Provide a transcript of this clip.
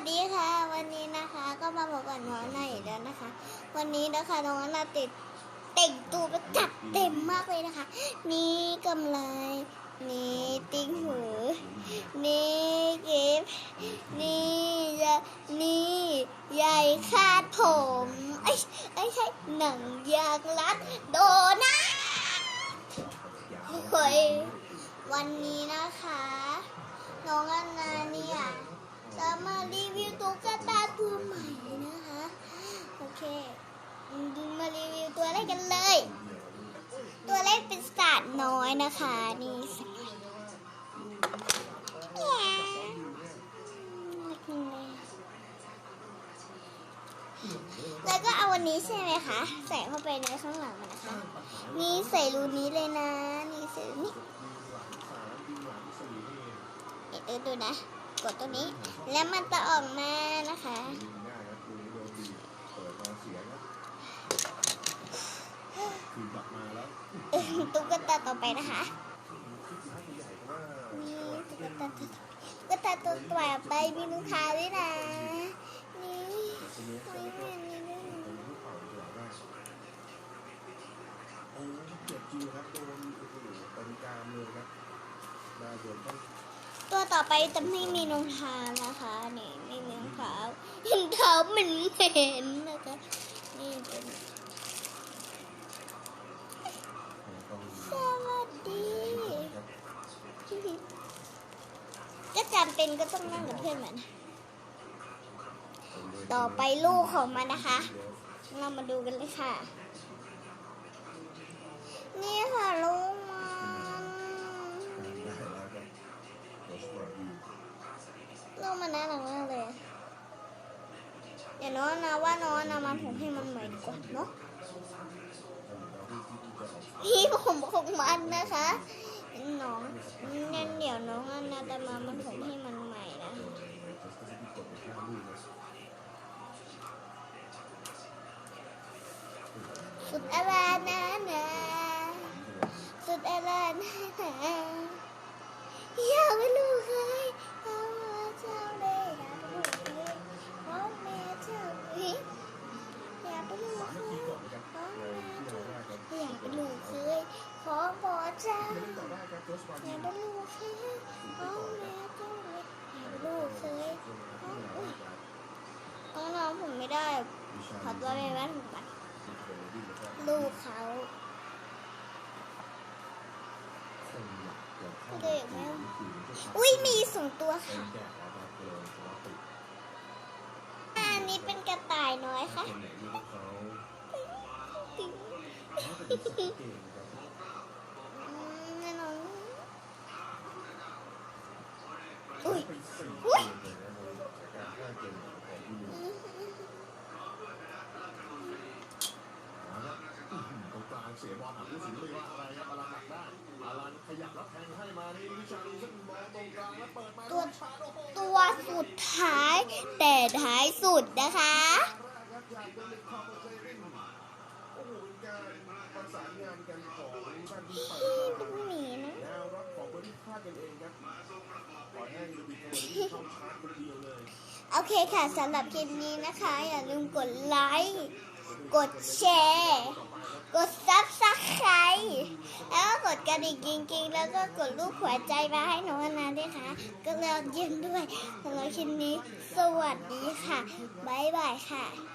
สดีค่ะ วันนี้นะคะ ก็มาบอกกับน้องหน่อยอีกแล้วนะคะ วันนี้นะคะน้องนาติดแต่งตัวมาจัดเต็มมากเลยนะคะ นี่กำไรนี่ติ้งหูนี่กิฟนี่ยานี่ใหญ่คาดผมไอ้ไอ้ใช่หนังยางรัดโดนะเฮ้ยวันนี้นะคะ น้องอันนาเนี่ยจะมารีวิวตุ๊กตาตัวใหม่นะคะ โอเคดูมารีวิวตัวแรกกันเลย ตัวแรกเป็นสัตว์น้ อยนะคะ นี่สัตว์น้อยแล้วก็เอาวันนี้ใช่ไหมคะ ใส่เข้าไปในข้างหลังนะคะ นี่ใส่รูนี้เลยนะ นี่ใส่นี้เดี๋ยวดูนะ กดตัวนี้ แล้วมันจะออกมานะคะ เออตุ๊กตาต่อไปนะคะนี่ตุ๊กตาตุ๊กตาตัวต่อไปมีลูกค้าด้วยนะ นี่โอ้ยแม่นี่ด้วยเจ็บจริงครับโดนโอ้โหต็มกามเลยครับมาโดนต้องตัวต่อไปจะไม่มีรองเท้านะคะนี่ไม่มีรองเท้าเห็นเท้าเหมือนเห็นนะคะนี่เป็น ต้อง สวัสดี ครับ ก็จำเป็นก็ต้องนั่งกับเพื่อนมัน ต่อไปลูกของมันนะคะ เรามาดูกันเลยค่ะ นี่ค่ะลูกมันลูกมันน่ารักมากเลยเดี๋ยวน้องนะว่าน้องนะมันผมให้มันใหม่ดีกว่าเนาะพี่ผมของมันนะคะ น้องงั้นเดี๋ยวน้องอันนาตมามันผมให้มันใหม่นะสุดอะไรนะนะสุดอะไรนะนะอยากไม่รู้เลย เจ้าอยากไปลูกเคยพ่อแม่เจ้าเลยอยากไปลูกเคยต้องน้องผมไม่ได้ขอตัวไปบ้านผมก่อนลูกเขาอุ้ยมีสองตัวค่ะอันนี้เป็นกระต่ายน้อยค่ะอืมแน่นอน อุ้ยอุ้ยเสียบอลหาผู้สินไม่ว่าอะไรครับอลันหนักได้อลันขยับแล้วแทงให้มานี่วิชาลีซึ่งมองตรงกลางแล้วเปิดมาตัวตัวสุดท้าย แต่ท้ายสุดนะคะ โอเคค่ะสำหรับคลิปนี้นะคะ อย่าลืมกดไลค์ กดแชร์ กดซับสไครต์แล้วก็กดกระดิ่งกิ๊งๆ แล้วก็กดรูปหัวใจมาให้น้องนาด้วยค่ะ ก็แล้วเยี่ยมด้วยสำหรับคลิปนี้ สวัสดีค่ะ บ๊ายบายค่ะ